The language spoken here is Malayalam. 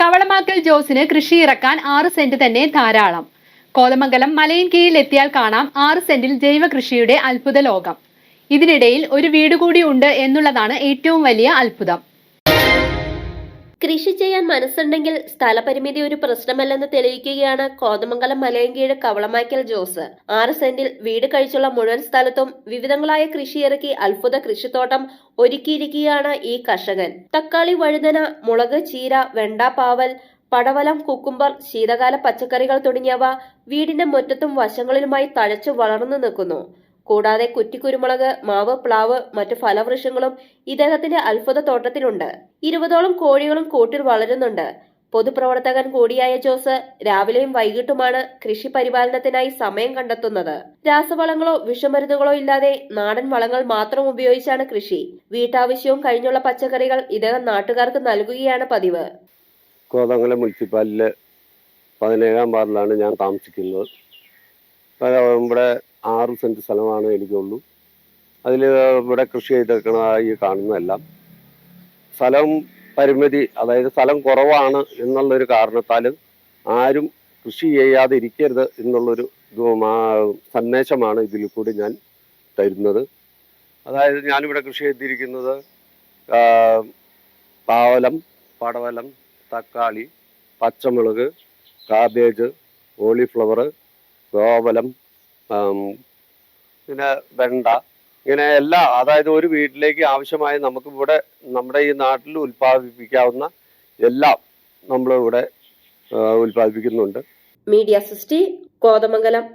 കവളമാക്കൽ ജോസിന് കൃഷി ഇറക്കാൻ ആറ് സെന്റ് തന്നെ ധാരാളം. കോതമംഗലം മലയിൻ കീഴിൽ എത്തിയാൽ കാണാം ആറ് സെന്റിൽ ജൈവ കൃഷിയുടെ അത്ഭുത ലോകം ഇതിനിടയിൽ ഒരു വീട് കൂടി ഉണ്ട് എന്നുള്ളതാണ് ഏറ്റവും വലിയ അത്ഭുതം. ചെയ്യാൻ മനസ്സുണ്ടെങ്കിൽ സ്ഥലപരിമിതി ഒരു പ്രശ്നമല്ലെന്ന് തെളിയിക്കുകയാണ് കോതമംഗലം മലയങ്കീഴ് കവളമാക്കൽ ജോസ്. ആറ് സെന്റിൽ വീട് കഴിച്ചുള്ള മുഴുവൻ സ്ഥലത്തും വിവിധങ്ങളായ കൃഷിയിറക്കി അത്ഭുത കൃഷിത്തോട്ടം ഒരുക്കിയിരിക്കുകയാണ് ഈ കർഷകൻ. തക്കാളി വഴുതന മുളക് ചീര വെണ്ട പാവൽ പടവലം കുക്കുംബർ ശീതകാല പച്ചക്കറികൾ തുടങ്ങിയവ വീടിന്റെ മുറ്റത്തും വശങ്ങളിലുമായി തഴച്ചു വളർന്നു നിൽക്കുന്നു. കൂടാതെ കുറ്റിക്കുരുമുളക് മാവ് പ്ലാവ് മറ്റു ഫലവൃക്ഷങ്ങളും ഇദ്ദേഹത്തിന്റെ അത്ഭുത തോട്ടത്തിലുണ്ട് ഇരുപതോളം കോഴികളും കൂട്ടിൽ വളരുന്നുണ്ട്. പൊതുപ്രവർത്തകൻ കൂടിയായ ജോസ് രാവിലെയും വൈകിട്ടുമാണ് കൃഷി പരിപാലനത്തിനായി സമയം കണ്ടെത്തുന്നത്. രാസവളങ്ങളോ വിഷമരുന്നുകളോ ഇല്ലാതെ നാടൻ വളങ്ങൾ മാത്രം ഉപയോഗിച്ചാണ് കൃഷി. വീട്ടാവശ്യവും കഴിഞ്ഞുള്ള പച്ചക്കറികൾ ഇദ്ദേഹം നാട്ടുകാർക്ക് നൽകുകയാണ് പതിവ്. കോതമംഗലം മുനിസിപ്പാലിറ്റിലെ പതിനേഴാം വാർഡിലാണ് ഞാൻ താമസിക്കുന്നത്. ഇവിടെ ആറ് സെന്റ് സ്ഥലമാണ് എനിക്കുള്ളൂ. അതിൽ ഇവിടെ കൃഷി ചെയ്തേക്കണതായി കാണുന്നതെല്ലാം. സ്ഥലം പരിമിതി അതായത് സ്ഥലം കുറവാണ് എന്നുള്ളൊരു കാരണത്താലും ആരും കൃഷി ചെയ്യാതെ ഇരിക്കരുത് എന്നുള്ളൊരു സന്ദേശമാണ് ഇതിൽ കൂടി ഞാൻ തരുന്നത്. അതായത് ഞാനിവിടെ കൃഷി ചെയ്തിരിക്കുന്നത് പാവലം പടവലം തക്കാളി പച്ചമുളക് കാബേജ് കോളിഫ്ലവർ ഗോവലം ആം, പിന്നെ വെണ്ട ഇങ്ങനെ എല്ലാ അതായത് ഒരു വീട്ടിലേക്ക് ആവശ്യമായ നമുക്ക് ഇവിടെ നമ്മുടെ ഈ നാട്ടിൽ ഉൽപ്പാദിപ്പിക്കാവുന്ന എല്ലാം നമ്മൾ ഇവിടെ ഉൽപ്പാദിപ്പിക്കുന്നുണ്ട്. മീഡിയ സിസ്റ്റി കോതമംഗലം.